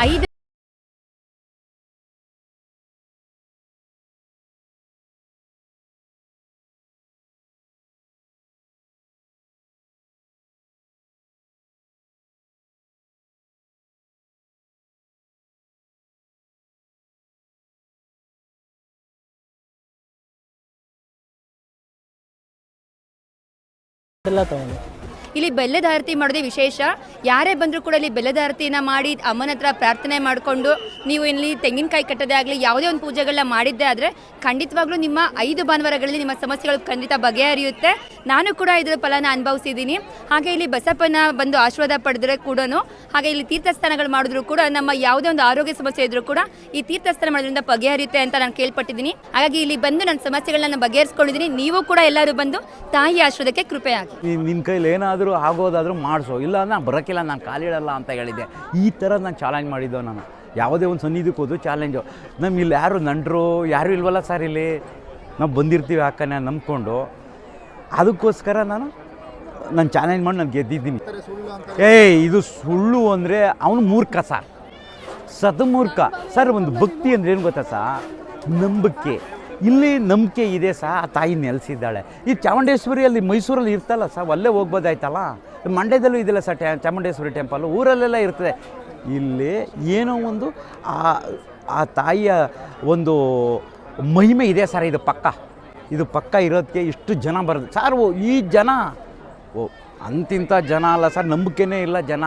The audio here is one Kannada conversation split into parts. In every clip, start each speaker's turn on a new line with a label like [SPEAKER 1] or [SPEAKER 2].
[SPEAKER 1] ಐದು
[SPEAKER 2] ಎಲ್ಲ ತಗೊಂಡು
[SPEAKER 1] ಇಲ್ಲಿ ಬೆಲ್ಲದ ಆರತಿ ಮಾಡೋದೇ ವಿಶೇಷ. ಯಾರೇ ಬಂದರೂ ಕೂಡ ಇಲ್ಲಿ ಬೆಲ್ಲದ ಆರತಿನ ಮಾಡಿ ಅಮ್ಮನ ಹತ್ರ ಪ್ರಾರ್ಥನೆ ಮಾಡಿಕೊಂಡು ನೀವು ಇಲ್ಲಿ ತೆಂಗಿನಕಾಯಿ ಕಟ್ಟೋದೇ ಆಗಲಿ, ಯಾವುದೇ ಒಂದು ಪೂಜೆಗಳನ್ನ ಮಾಡಿದ್ದೇ ಆದರೆ ಖಂಡಿತವಾಗ್ಲೂ ನಿಮ್ಮ ಐದು ಭಾನುವಾರಗಳಲ್ಲಿ ನಿಮ್ಮ ಸಮಸ್ಯೆಗಳು ಖಂಡಿತ ಬಗೆಹರಿಯುತ್ತೆ. ನಾನು ಕೂಡ ಇದರ ಫಲನ ಅನುಭವಿಸಿದ್ದೀನಿ. ಹಾಗೆ ಇಲ್ಲಿ ಬಸಪ್ಪನ ಬಂದು ಆಶೀರ್ವಾದ ಪಡೆದ್ರೆ ಕೂಡ ಹಾಗೆ ಇಲ್ಲಿ ತೀರ್ಥಸ್ಥಾನಗಳು ಮಾಡಿದ್ರು ಕೂಡ ನಮ್ಮ ಯಾವುದೇ ಒಂದು ಆರೋಗ್ಯ ಸಮಸ್ಯೆ ಇದ್ರೂ ಕೂಡ ಈ ತೀರ್ಥಸ್ಥಾನ ಮಾಡೋದ್ರಿಂದ ಬಗೆಹರಿಯುತ್ತೆ ಅಂತ ನಾನು ಕೇಳ್ಪಟ್ಟಿದ್ದೀನಿ. ಹಾಗಾಗಿ ಇಲ್ಲಿ ಬಂದು ನನ್ನ ಸಮಸ್ಯೆಗಳನ್ನ ಬಗೆಹರಿಸ್ಕೊಂಡಿದ್ದೀನಿ. ನೀವು ಕೂಡ ಎಲ್ಲರೂ ಬಂದು ತಾಯಿ ಆಶೀರ್ವಾದಕ್ಕೆ ಕೃಪೆಯಾಗಿ.
[SPEAKER 3] ನಿನ್ನ ಕೈಲಿ ಏನಾದರೂ ಆಗೋದಾದರೂ ಮಾಡಿಸೋ. ಇಲ್ಲ ನಾನು ಬರೋಕ್ಕಿಲ್ಲ ನಾನು ಕಾಲಿಡಲ್ಲ ಅಂತ ಹೇಳಿದ್ದೆ. ಈ ಥರ ನಾನು ಚಾಲೆಂಜ್ ಮಾಡಿದ್ದೋ ನಾನು. ಯಾವುದೇ ಒಂದು ಸನ್ನಿಧಿಗೆ ಹೋದ್ರು ಚಾಲೆಂಜು ನಮ್ಗೆ ಇಲ್ಲಿ ಯಾರು ನಂಟರು ಯಾರು ಇಲ್ವಲ್ಲ ಸರ್ ಇಲ್ಲಿ? ನಾವು ಬಂದಿರ್ತೀವಿ ಅಕ್ಕನ ನಂಬ್ಕೊಂಡು. ಅದಕ್ಕೋಸ್ಕರ ನಾನು ನಾನು ಚಾಲೆಂಜ್ ಮಾಡಿ ನಾನು ಗೆದ್ದಿದ್ದೀನಿ. ಏ ಇದು ಸುಳ್ಳು ಅಂದರೆ ಅವನು ಮೂರ್ಖ ಸರ್. ಸದಮೂರ್ಖ ಸರ್ ಒಂದು ಭಕ್ತಿ ಅಂದ್ರೆ ಏನು ಗೊತ್ತಾ ಸಾ ನಂಬಿಕೆ. ಇಲ್ಲಿ ನಂಬಿಕೆ ಇದೆ ಸಹ ಆ ತಾಯಿ ನೆಲೆಸಿದ್ದಾಳೆ. ಈ ಚಾಮುಂಡೇಶ್ವರಿಯಲ್ಲಿ ಮೈಸೂರಲ್ಲಿ ಇರ್ತಲ್ಲ ಸರ್ ಅಲ್ಲೇ ಹೋಗ್ಬೋದಾಯ್ತಲ್ಲ? ಮಂಡ್ಯದಲ್ಲೂ ಇದೆಲ್ಲ ಸರ್ ಟ್ಯಾ ಚಾಮುಂಡೇಶ್ವರಿ ಟೆಂಪಲ್ ಊರಲ್ಲೆಲ್ಲ ಇರ್ತದೆ. ಇಲ್ಲಿ ಏನೋ ಒಂದು ಆ ಆ ತಾಯಿಯ ಒಂದು ಮಹಿಮೆ ಇದೆ ಸರ್ ಇದು ಪಕ್ಕ. ಇದು ಪಕ್ಕ ಇರೋದಕ್ಕೆ ಇಷ್ಟು ಜನ ಬರೋದು. ಸರ್ ಓ, ಈ ಜನ? ಓ ಅಂತಿಂಥ ಜನ ಅಲ್ಲ ಸರ್, ನಂಬಿಕೆನೇ ಇಲ್ಲ ಜನ.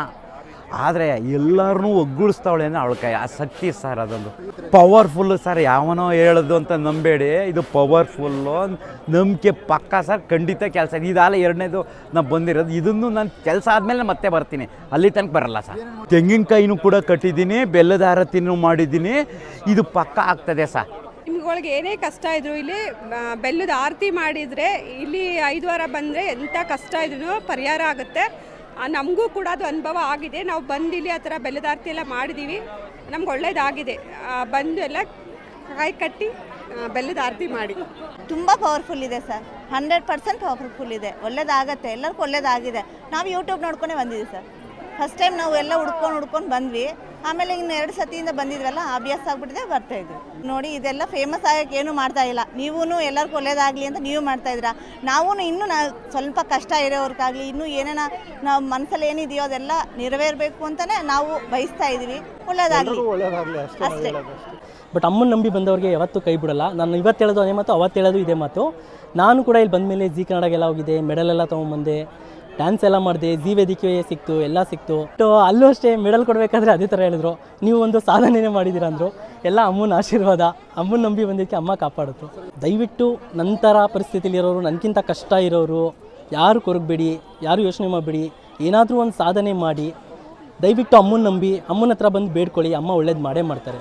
[SPEAKER 3] ಆದರೆ ಎಲ್ಲರನ್ನೂ ಒಗ್ಗೂಡಿಸ್ತಾವಳೆ ಅಂದರೆ ಅವಳ ಕೈ. ಆ ಶಕ್ತಿ ಸರ್ ಅದೊಂದು. ಪವರ್ಫುಲ್ಲು ಸರ್, ಯಾವನೋ ಹೇಳೋದು ಅಂತ ನಂಬೇಡಿ. ಇದು ಪವರ್ಫುಲ್ಲು ನಂಬಿಕೆ ಪಕ್ಕ ಸರ್, ಖಂಡಿತ ಕೆಲಸ. ಇದಾಲ ಎರಡನೇದು ನಾನು ಬಂದಿರೋದು. ಇದನ್ನು ನಾನು ಕೆಲಸ ಆದಮೇಲೆ ಮತ್ತೆ ಬರ್ತೀನಿ. ಅಲ್ಲಿ ತನಕ ಬರಲ್ಲ ಸರ್. ತೆಂಗಿನಕಾಯಿನೂ ಕೂಡ ಕಟ್ಟಿದ್ದೀನಿ, ಬೆಲ್ಲದ ಆರತಿನೂ ಮಾಡಿದ್ದೀನಿ. ಇದು ಪಕ್ಕ ಆಗ್ತದೆ ಸರ್.
[SPEAKER 4] ನಿಮ್ಗಳಿಗೆ ಏನೇ ಕಷ್ಟ ಇದ್ರು ಇಲ್ಲಿ ಬೆಲ್ಲದ ಆರತಿ ಮಾಡಿದರೆ ಇಲ್ಲಿ ಐದು ವಾರ ಬಂದರೆ ಎಂಥ ಕಷ್ಟ ಇದ್ರೂ ಪರಿಹಾರ ಆಗುತ್ತೆ. ನಮಗೂ ಕೂಡ ಅದು ಅನುಭವ ಆಗಿದೆ. ನಾವು ಬಂದು ಇಲ್ಲಿ ಆ ಥರ ಬೆಲ್ಲದ ಆರತಿ ಎಲ್ಲ ಮಾಡಿದ್ದೀವಿ ನಮ್ಗೆ ಒಳ್ಳೇದಾಗಿದೆ. ಬಂದು ಎಲ್ಲ ಕಾಯಿ ಕಟ್ಟಿ ಬೆಲ್ಲದ ಆರತಿ ಮಾಡಿ.
[SPEAKER 5] ತುಂಬ ಪವರ್ಫುಲ್ ಇದೆ ಸರ್. ಹಂಡ್ರೆಡ್ ಪರ್ಸೆಂಟ್ ಪವರ್ಫುಲ್ ಇದೆ. ಒಳ್ಳೇದಾಗತ್ತೆ. ಎಲ್ಲರಿಗೂ ಒಳ್ಳೇದಾಗಿದೆ. ನಾವು ಯೂಟ್ಯೂಬ್ ನೋಡ್ಕೊಂಡೇ ಬಂದಿದ್ದೀವಿ ಸರ್. ಫಸ್ಟ್ ಟೈಮ್ ನಾವು ಎಲ್ಲ ಹುಡ್ಕೊಂಡು ಹುಡ್ಕೊಂಡು ಬಂದ್ವಿ. ಆಮೇಲೆ ಇನ್ನು ಎರಡು ಸತಿಯಿಂದ ಬಂದಿದ್ವಲ್ಲ ಅಭ್ಯಾಸ ಆಗ್ಬಿಟ್ಟಿದೆ ಬರ್ತಾ ಇದ್ವಿ. ನೋಡಿ ಇದೆಲ್ಲ ಫೇಮಸ್ ಆಗಕ್ಕೆ ಏನು ಮಾಡ್ತಾ ಇಲ್ಲ. ನೀವೂ ಎಲ್ಲರಿಗೂ ಒಳ್ಳೇದಾಗಲಿ ಅಂತ ನೀವು ಮಾಡ್ತಾ ಇದ್ದೀರಾ? ನಾವು ಇನ್ನೂ ನಾ ಸ್ವಲ್ಪ ಕಷ್ಟ ಇರೋರ್ಗಾಗಲಿ ಇನ್ನೂ ಏನೇನ ನಾವು ಮನಸ್ಸಲ್ಲಿ ಏನಿದೆಯೋ ಅದೆಲ್ಲ ನೆರವೇರಬೇಕು ಅಂತಲೇ ನಾವು ಬಯಸ್ತಾ ಇದ್ದೀವಿ. ಒಳ್ಳೇದಾಗಲಿ.
[SPEAKER 2] ಅಷ್ಟೇ ಬಟ್ ಅಮ್ಮನ ನಂಬಿ ಬಂದವ್ರಿಗೆ ಯಾವತ್ತೂ ಕೈ ಬಿಡಲ್ಲ. ನಾನು ಇವತ್ತು ಹೇಳೋದು ಅದೇ ಮಾತು ಅವತ್ತು ಹೇಳೋದು ಇದೇ ಮಾತು. ನಾನು ಕೂಡ ಇಲ್ಲಿ ಬಂದಮೇಲೆ ಜಿ ಕನ್ನಡಗೆಲ್ಲ ಹೋಗಿದ್ದೆ ಮೆಡಲ್ ಎಲ್ಲ ತೊಗೊಂಬಂದೆ. ಡ್ಯಾನ್ಸ್ ಎಲ್ಲ ಮಾಡಿದೆ ಜಿ ವೇದಿಕೆ ಸಿಕ್ತು, ಎಲ್ಲ ಸಿಕ್ತು. ಟೊ ಅಲ್ಲೂ ಅಷ್ಟೇ ಮೆಡಲ್ ಕೊಡಬೇಕಾದ್ರೆ ಅದೇ ಥರ ಹೇಳಿದ್ರು. ನೀವು ಒಂದು ಸಾಧನೆನೇ ಮಾಡಿದ್ದೀರ ಅಂದರು. ಎಲ್ಲ ಅಮ್ಮನ ಆಶೀರ್ವಾದ. ಅಮ್ಮನ ನಂಬಿ ಬಂದಿದ್ದಕ್ಕೆ ಅಮ್ಮ ಕಾಪಾಡಿದ್ರು ದಯವಿಟ್ಟು ನಂತರ ಪರಿಸ್ಥಿತಿಲಿರೋರು ನನಗಿಂತ ಕಷ್ಟ ಇರೋರು, ಯಾರು ಕೊರಗಬೇಡಿ, ಯಾರು ಯೋಚನೆ ಮಾಡಬೇಡಿ, ಏನಾದರೂ ಒಂದು ಸಾಧನೆ ಮಾಡಿ. ದಯವಿಟ್ಟು ಅಮ್ಮನ ನಂಬಿ, ಅಮ್ಮನ ಹತ್ರ ಬಂದು ಬೇಡ್ಕೊಳ್ಳಿ, ಅಮ್ಮ ಒಳ್ಳೇದು ಮಾಡೇ ಮಾಡ್ತಾರೆ.